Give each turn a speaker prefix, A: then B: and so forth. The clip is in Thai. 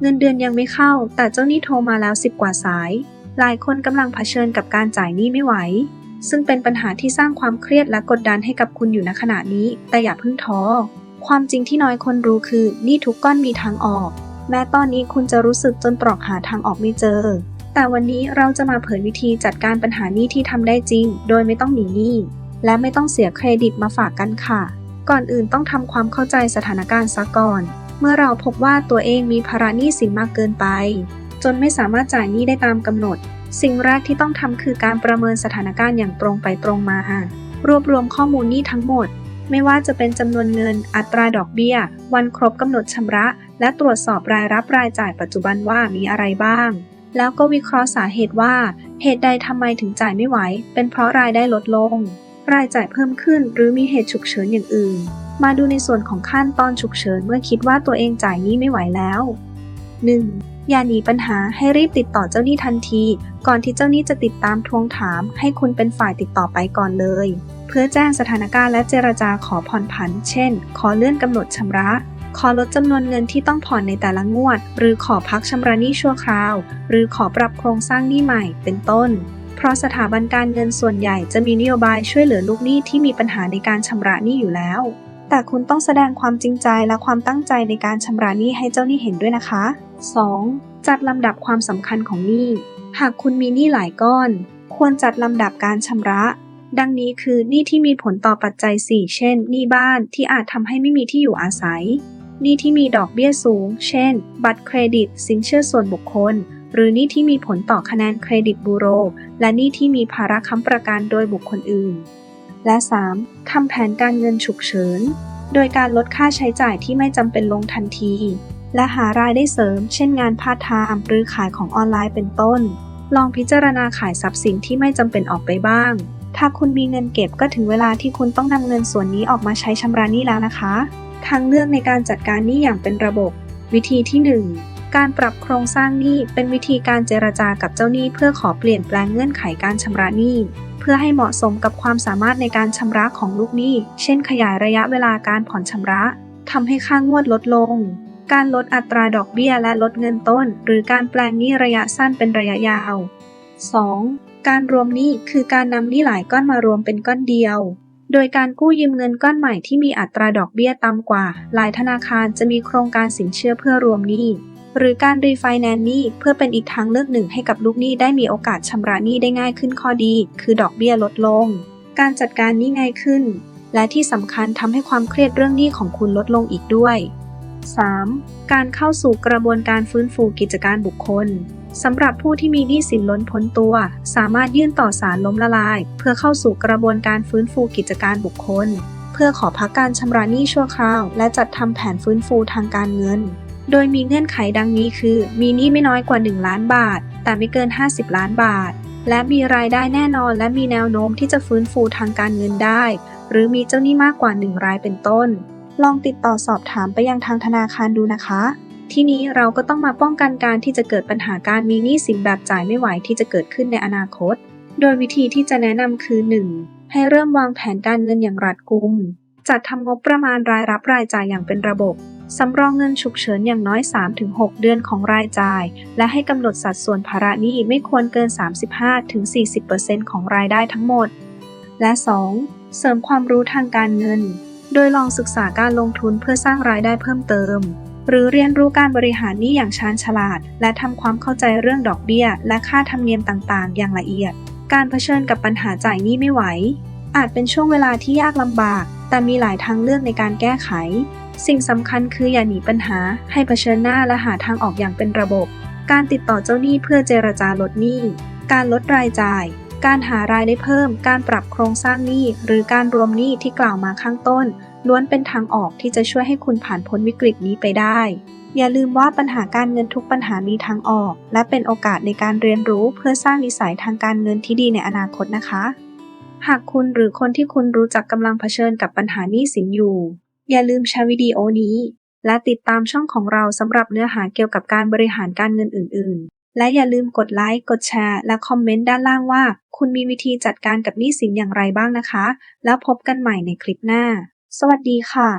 A: เงินเดือนยังไม่เข้า แต่เจ้าหนี้โทรมาแล้วสิบกว่าสาย หลายคนกำลังเผชิญกับการจ่ายหนี้ไม่ไหว ซึ่งเป็นปัญหาที่สร้างความเครียดและกดดันให้กับคุณอยู่ณขณะนี้ แต่อย่าเพิ่งท้อ ความจริงที่น้อยคนรู้คือหนี้ทุกก้อนมีทางออก แม้ตอนนี้คุณจะรู้สึกจนตรอกหาทางออกไม่เจอ แต่วันนี้เราจะมาเผยวิธีจัดการปัญหาหนี้ที่ทำได้จริง โดยไม่ต้องหนีหนี้ และไม่ต้องเสียเครดิตมาฝากกันค่ะ ก่อนอื่นต้องทำความเข้าใจสถานการณ์ซะก่อน เมื่อเราพบว่าตัวเองมีภาระหนี้สินมากเกินไป จนไม่สามารถจ่ายหนี้ได้ตามกำหนด สิ่งแรกที่ต้องทำคือการประเมินสถานการณ์อย่างตรงไปตรงมารวบรวมข้อมูลหนี้ทั้งหมด ไม่ว่าจะเป็นจำนวนเงิน อัตราดอกเบี้ย วันครบกำหนดชำระ และตรวจสอบรายรับรายจ่ายปัจจุบันว่ามีอะไรบ้าง แล้วก็วิเคราะห์สาเหตุว่า เหตุใดทำไมถึงจ่ายไม่ไหว เป็นเพราะรายได้ลดลง รายจ่ายเพิ่มขึ้น หรือมีเหตุฉุกเฉินอย่างอื่น มาดูในส่วนของขั้นตอนฉุกเฉินเมื่อคิดว่าตัวเองจ่ายหนี้ไม่ไหวแล้ว 1. อย่าหนีปัญหาให้รีบติดต่อเจ้าหนี้ทันที ก่อนที่เจ้าหนี้จะติดตามทวงถาม ให้คุณเป็นฝ่ายติดต่อไปก่อนเลย เพื่อแจ้งสถานการณ์และเจรจาขอผ่อนผัน เช่น ขอเลื่อนกำหนดชำระ ขอลดจำนวนเงินที่ต้องผ่อนในแต่ละงวด หรือขอพักชำระหนี้ชั่วคราว หรือขอปรับโครงสร้างหนี้ใหม่ เป็นต้น เพราะสถาบันการเงินส่วนใหญ่จะมีนโยบายช่วยเหลือลูกหนี้ที่มีปัญหาในการชำระหนี้อยู่แล้ว แต่คุณต้องแสดงความจริงใจและความตั้งใจในการชำระหนี้ให้เจ้าหนี้เห็นด้วยนะคะ 2. จัดลำดับความสำคัญของหนี้ หากคุณมีหนี้หลายก้อน ควรจัดลำดับการชำระ ดังนี้คือหนี้ที่มีผลต่อปัจจัย 4 เช่น หนี้บ้านที่อาจทำให้ไม่มีที่อยู่อาศัย หนี้ที่มีดอกเบี้ยสูง เช่น บัตรเครดิต สินเชื่อส่วนบุคคล หรือหนี้ที่มีผลต่อคะแนนเครดิตบูโร และหนี้ที่มีภาระค้ำประกันโดยบุคคลอื่น และ 3. ทำแผนการเงินฉุกเฉิน โดยการลดค่าใช้จ่ายที่ไม่จำเป็นลงทันที และหารายได้เสริม เช่นงานพาร์ทไทม์หรือขายของออนไลน์เป็นต้น ลองพิจารณาขายทรัพย์สินที่ไม่จำเป็นออกไปบ้าง ถ้าคุณมีเงินเก็บก็ถึงเวลาที่คุณต้องนำเงินส่วนนี้ออกมาใช้ชำระหนี้แล้วนะคะ ทางเลือกในการจัดการหนี้อย่างเป็นระบบ วิธีที่ 1 การปรับโครงสร้างหนี้เป็นวิธีการเจรจากับเจ้าหนี้เพื่อขอเปลี่ยนแปลงเงื่อนไขการชำระหนี้เพื่อให้เหมาะสมกับความสามารถในการชำระของลูกหนี้ เช่น ขยายระยะเวลาการผ่อนชำระทำให้ค่างวดลดลง การลดอัตราดอกเบี้ยและลดเงินต้น หรือการแปลงหนี้ระยะสั้นเป็นระยะยาว 2. การรวมหนี้คือการนำหนี้หลายก้อนมารวมเป็นก้อนเดียว โดยการกู้ยืมเงินก้อนใหม่ที่มีอัตราดอกเบี้ยต่ำกว่า หลายธนาคารจะมีโครงการสินเชื่อเพื่อรวมหนี้ หรือการรีไฟแนนซ์หนี้เพื่อเป็นอีกทางเลือกหนึ่งให้กับลูกหนี้ได้มีโอกาสชำระหนี้ได้ง่ายขึ้นข้อดี คือดอกเบี้ยลดลง การจัดการหนี้ง่ายขึ้น และที่สำคัญทำให้ความเครียดเรื่องหนี้ของคุณลดลงอีกด้วย 3. การเข้าสู่กระบวนการฟื้นฟูกิจการบุคคลสำหรับผู้ที่มีหนี้สินล้นพ้นตัว สามารถยื่นต่อศาลล้มละลาย เพื่อเข้าสู่กระบวนการฟื้นฟูกิจการบุคคล เพื่อขอพักการชำระหนี้ชั่วคราว และจัดทำแผนฟื้นฟูทางการเงิน โดยมีเงื่อนไขดังนี้คือ มีหนี้ไม่น้อยกว่า 1 ล้านบาท แต่ไม่เกิน 50 ล้านบาท และมีรายได้แน่นอนและมีแนวโน้มที่จะฟื้นฟูทางการเงินได้ หรือมีเจ้าหนี้มากกว่า 1 รายเป็นต้น ลองติดต่อสอบถามไปยังทางธนาคารดูนะคะ ที่นี้เราก็ต้องมาป้องกันการที่จะเกิดปัญหาการมีหนี้สินแบบจ่ายไม่ไหวที่จะเกิดขึ้นในอนาคต โดยวิธีที่จะแนะนำคือ 1. ให้เริ่มวางแผนการเงินอย่างรัดกุม จัดทำงบประมาณรายรับรายจ่ายอย่างเป็นระบบ สำรองเงินฉุกเฉินอย่างน้อย 3-6 เดือนของรายจ่าย และให้กำหนดสัดส่วนภาระหนี้ไม่ควรเกิน 35-40%ของรายได้ทั้งหมด และ 2. เสริมความรู้ทางการเงิน โดยลองศึกษาการลงทุนเพื่อสร้างรายได้เพิ่มเติม หรือเรียนรู้การบริหารหนี้อย่างชาญฉลาด และทำความเข้าใจเรื่องดอกเบี้ย และค่าธรรมเนียมต่าง ๆ อย่างละเอียด การเผชิญกับปัญหาจ่ายหนี้ไม่ไหว อาจเป็นช่วงเวลาที่ยากลำบาก แต่มีหลายทางเลือกในการแก้ไข สิ่งสำคัญคืออย่าหนีปัญหา ให้เผชิญหน้าและหาทางออกอย่างเป็นระบบ การติดต่อเจ้าหนี้เพื่อเจรจาลดหนี้ การลดรายจ่าย การหารายได้เพิ่ม การปรับโครงสร้างหนี้ หรือการรวมหนี้ที่กล่าวมาข้างต้น ล้วนเป็นทางออกที่จะช่วยให้คุณผ่านพ้นวิกฤตนี้ไปได้ อย่าลืมว่าปัญหาการเงินทุกปัญหามีทางออก และเป็นโอกาสในการเรียนรู้เพื่อสร้างนิสัยทางการเงินที่ดีในอนาคตนะคะ หากคุณหรือคนที่คุณรู้จักกำลังเผชิญกับปัญหานี้สินอยู่ อย่าลืมแชร์วิดีโอนี้ และติดตามช่องของเราสำหรับเนื้อหาเกี่ยวกับการบริหารการเงินอื่น ๆ และอย่าลืมกดไลค์ กดแชร์ และคอมเมนต์ด้านล่างว่า คุณมีวิธีจัดการกับหนี้สินอย่างไรบ้างนะคะ แล้วพบกันใหม่ในคลิปหน้า สวัสดีค่ะ